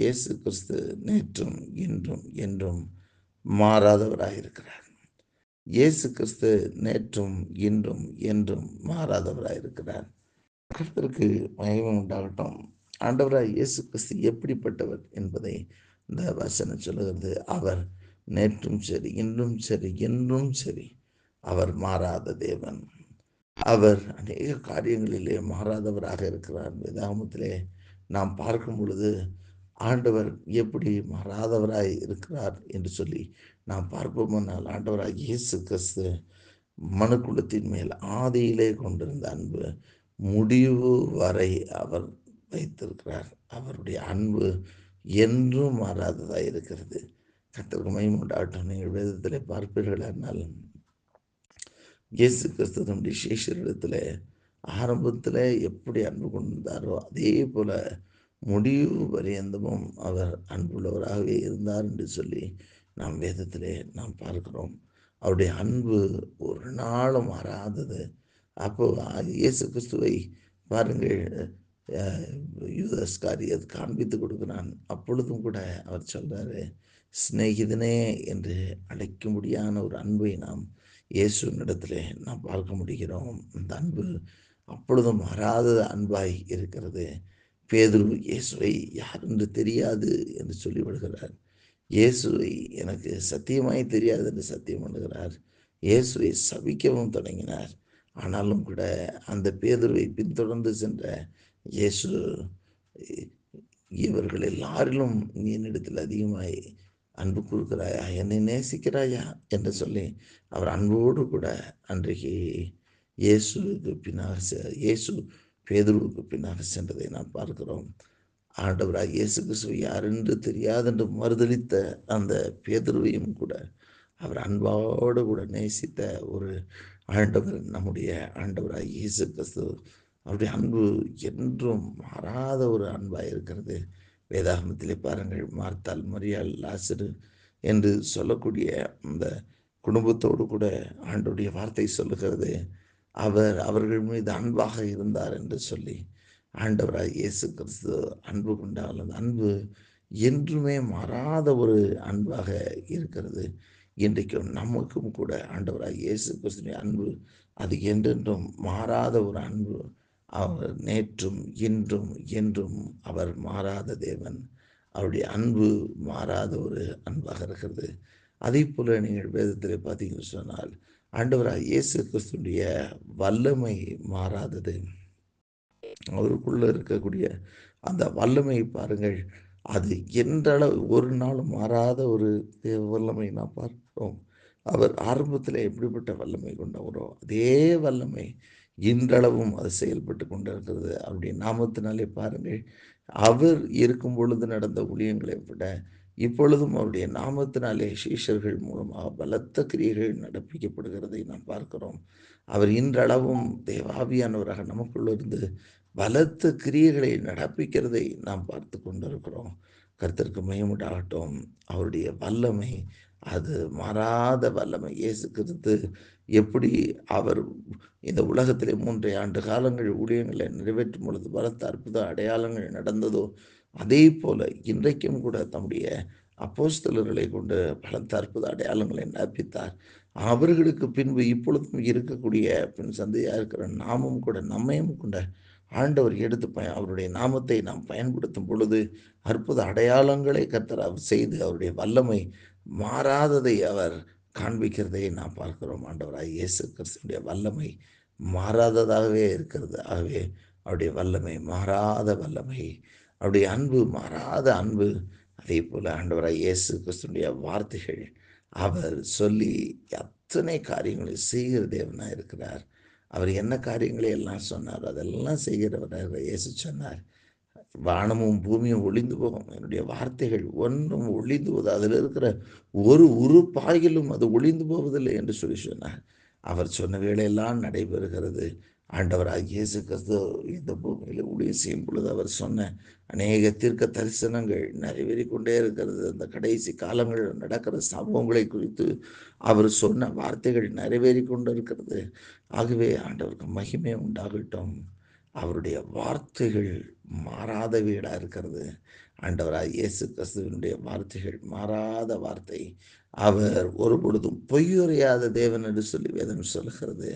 இயேசு கிறிஸ்து நேற்றும் இன்றும் என்றும் மாறாதவராக இருக்கிறார் இயேசு கிறிஸ்து நேற்றும் இன்றும் என்றும் மாறாதவராக இருக்கிறார் கர்த்தருக்கு உண்டாகட்டும். ஆண்டவராய் இயேசு கிறிஸ்து எப்படிப்பட்டவர் என்பதை இந்த வசனம் சொல்லுகிறது. அவர் நேற்றும் சரி இன்றும் சரி என்றும் சரி அவர் மாறாத தேவன். அவர் அநேக காரியங்களிலே மாறாதவராக இருக்கிறார். வேதாகமத்திலே நாம் பார்க்கும் பொழுது ஆண்டவர் எப்படி மாறாதவராய் இருக்கிறார் என்று சொல்லி நாம் பார்ப்போமானால் ஆண்டவராக இயேசு கிறிஸ்து மனுக்குலத்தின் மேல் ஆதியிலே கொண்டிருந்த அன்பு முடிவு வரை அவர் வைத்திருக்கிறார். அவருடைய அன்பு என்றும் மாறாததாக இருக்கிறது. கத்தருக்கு மயமுண்டாட்டம் நீங்கள் வேதத்தில் பார்ப்பீர்கள் என்றால் இயேசு கிறிஸ்து தம்முடைய சேஷரிடத்தில் ஆரம்பத்தில் எப்படி அன்பு கொண்டிருந்தாரோ அதே போல் முடிவு பரியந்தமும் அவர் அன்புள்ளவராகவே இருந்தார் என்று சொல்லி நாம் வேதத்திலே நாம் பார்க்கிறோம். அவருடைய அன்பு ஒரு நாளும் மாறாதது. அப்போ இயேசு கிறிஸ்துவை பாருங்கள் யூதஸ்காரி அது காண்பித்து கொடுக்கிறான். அப்பொழுதும் கூட அவர் சொல்கிறாரு சிநேகிதனே என்று அழைக்கும்படியான ஒரு அன்பை நாம் இயேசுனிடத்தில் நாம் பார்க்க முடிகிறோம். அந்த அன்பு அப்பொழுதும் மாறாத அன்பாய் இருக்கிறது. பேதுரு இயேசுவை யார் என்று தெரியாது? என்று சொல்லிவிடுகிறார் இயேசுவை எனக்கு சத்தியமாய் தெரியாது என்று சத்தியம் பண்ணுகிறார். இயேசுவை சபிக்கவும் தொடங்கினார். ஆனாலும் கூட அந்த பேதுருவை பின்தொடர்ந்து சென்ற இயேசு இவர்கள் எல்லாரிலும் நீ என்னிடத்தில் அதிகமாய் அன்பு கொடுக்கிறாயா என்னை நேசிக்கிறாயா? என்று சொல்லி அவர் அன்போடு கூட அன்றைக்கு இயேசுக்கு பின்னால் இயேசு பேதுருவுக்கு பின்னாக சென்றதை நாம் பார்க்கிறோம். ஆண்டவராக இயேசு கிறிஸ்துவை யாரென்று தெரியாதென்று மறுதளித்த அந்த பேதுருவையும் கூட அவர் அன்பாவோடு கூட நேசித்த ஒரு ஆண்டவர் நம்முடைய ஆண்டவராக இயேசு கிறிஸ்து அவருடைய அன்பு என்றும் மாறாத ஒரு அன்பாக இருக்கிறது. வேதாகமத்திலே பாருங்கள் மார்த்தால் மரியாள் லாசரு என்று சொல்லக்கூடிய அந்த குடும்பத்தோடு கூட ஆண்டுடைய வார்த்தை சொல்லுகிறது. அவர் அவர்கள் மீது அன்பாக இருந்தார் என்று சொல்லி ஆண்டவராய் இயேசு கிறிஸ்து அன்பு கொண்டால் அந்த அன்பு என்றுமே மாறாத ஒரு அன்பாக இருக்கிறது. இன்றைக்கும் நமக்கும் கூட ஆண்டவராய் இயேசு கிறிஸ்துவின் அன்பு அது என்றென்றும் மாறாத ஒரு அன்பு அவர் நேற்றும் இன்றும் என்றும் அவர் மாறாத தேவன். அவருடைய அன்பு மாறாத ஒரு அன்பாக இருக்கிறது. அதே போல் நீங்கள் வேதத்தில் பார்த்தீங்கன்னு சொன்னால் ஆண்டவராக இயேசு கிறிஸ்துடைய வல்லமை மாறாதது. அவருக்குள்ளே இருக்கக்கூடிய அந்த வல்லமையை பாருங்கள் அது என்றளவு ஒரு நாளும் மாறாத ஒரு தேவ வல்லமை நான் பார்க்கிறோம். அவர் ஆரம்பத்தில் எப்படிப்பட்ட வல்லமை கொண்டவரோ அதே வல்லமை இன்றளவும் அது செயல்பட்டு கொண்டிருக்கிறது. அவருடைய நாமத்தினாலே பாருங்கள் அவர் இருக்கும் பொழுது நடந்த ஊழியங்களை விட இப்பொழுதும் அவருடைய நாமத்தினாலே சீஷர்கள் மூலமாக பலத்த கிரியைகள் நடப்பிக்கப்படுகிறதை நாம் பார்க்கிறோம். அவர் இன்றளவும் தேவாவியானவராக நமக்குள்ள இருந்து பலத்த கிரியைகளை நடப்பிக்கிறதை நாம் பார்த்து கொண்டிருக்கிறோம். கர்த்தருக்கு மயமுண்டாகட்டும் அவருடைய வல்லமை அது மாறாத வல்லமை. இயேசு கிறிஸ்து எப்படி அவர் இந்த உலகத்திலே மூன்றை ஆண்டு காலங்கள் ஊழியங்களை நிறைவேற்றும் பொழுது பலத்த அற்புத அடையாளங்கள் நடந்ததோ அதே போல இன்றைக்கும் கூட தம்முடைய அப்போஸ்தலர்களை கொண்டு பலத்த அற்புத அடையாளங்களை நடப்பித்தார் அவர்களுக்கு பின்பு இப்பொழுதும் இருக்கக்கூடிய பின் சந்தையாக இருக்கிற நாமும் கூட நம்மையும் கொண்ட ஆண்டவர் எடுத்து பய அவருடைய நாமத்தை நாம் பயன்படுத்தும் பொழுது அற்புத அடையாளங்களை கர்த்தர் அவர் செய்து அவருடைய வல்லமை மாறாததை அவர் காண்பிக்கிறதை நாம் பார்க்கிறோம். ஆண்டவராக இயேசு கிறிஸ்துடைய வல்லமை மாறாததாகவே இருக்கிறது. ஆகவே அவருடைய வல்லமை மாறாத வல்லமை அவருடைய அன்பு மாறாத அன்பு. அதே போல் ஆண்டவராக இயேசு கிறிஸ்துடைய வார்த்தைகள் அவர் சொல்லி அத்தனை காரியங்களை செய்கிற தேவனாக இருக்கிறார். அவர் என்ன காரியங்களை எல்லாம் சொன்னார் அதெல்லாம் செய்கிறவராக இயேசு சொன்னார். வானமும் பூமியும் ஒளிந்து போகும். என்னுடைய வார்த்தைகள் ஒன்றும் ஒளிந்து போது அதில் இருக்கிற ஒரு உருப்பாகிலும் அது ஒளிந்து போவதில்லை என்று சொல்லி சொன்னார். அவர் சொன்ன வேலையெல்லாம் நடைபெறுகிறது. ஆண்டவராக இயேசு கிறிஸ்து இந்த பூமியில் ஊழியம் செய்யும் பொழுது அவர் சொன்ன அநேக தீர்க்க தரிசனங்கள் நிறைவேறி கொண்டே இருக்கிறது. அந்த கடைசி காலங்களில் நடக்கிற சம்பவங்களை குறித்து அவர் சொன்ன வார்த்தைகள் நிறைவேறி கொண்டு இருக்கிறது. ஆகவே ஆண்டவருக்கு மகிமை உண்டாகட்டும். அவருடைய வார்த்தைகள் மாறாத வீடாக இருக்கிறது. ஆண்டவராக இயேசு கிறிஸ்துவினுடைய வார்த்தைகள் மாறாத வார்த்தை. அவர் ஒரு பொழுதும் பொய்யுறையாத தேவன் என்று சொல்லி வேதம் சொல்கிறது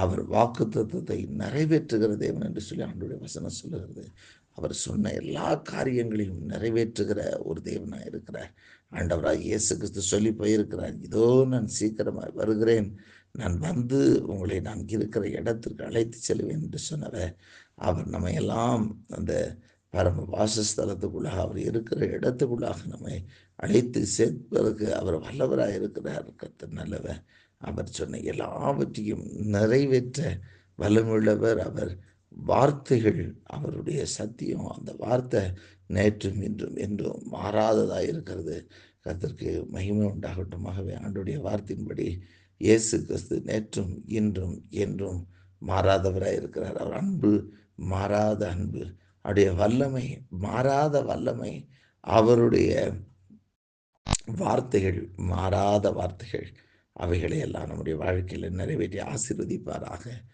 அவர் வாக்கு தத்துவத்தை நிறைவேற்றுகிற தேவன் என்று சொல்லி ஆண்டுடைய வசனம் சொல்லுகிறது. அவர் சொன்ன எல்லா காரியங்களையும் நிறைவேற்றுகிற ஒரு தேவனாக இருக்கிறார். ஆண்டவராக இயேசு கிறிஸ்து சொல்லி போயிருக்கிறார். இதோ நான் சீக்கிரமாக வருகிறேன். நான் வந்து உங்களை நான் இருக்கிற இடத்திற்கு அழைத்து செல்வேன் என்று சொன்னவர். அவர் நம்ம எல்லாம் அந்த பரம வாசஸ்தலத்துக்குள்ளாக அவர் இருக்கிற இடத்துக்குள்ளாக நம்மை அழைத்து சேர்ப்பதற்கு அவர் வல்லவராக இருக்கிறார். கத்த நல்லவர். அவர் சொன்ன எல்லாவற்றையும் நிறைவேற்ற வல்லமுள்ளவர் அவர். வார்த்தைகள் அவருடைய சத்தியம். அந்த வார்த்தை நேற்றும் இன்றும் என்றும் மாறாததாக இருக்கிறது. கத்திற்கு மகிமை உண்டாகட்டுமாகவே ஆண்டுடைய வார்த்தையின்படி இயேசு கிறிஸ்து நேற்றும் இன்றும் என்றும் மாறாதவராக இருக்கிறார். அவர் அன்பு மாறாத அன்பு. அவருடைய வல்லமை மாறாத வல்லமை அவருடைய வார்த்தைகள் மாறாத வார்த்தைகள் அவைகளை எல்லாம் நம்முடைய வாழ்க்கையில் நிறைவேற்றி ஆசிர்வதிப்பாராக.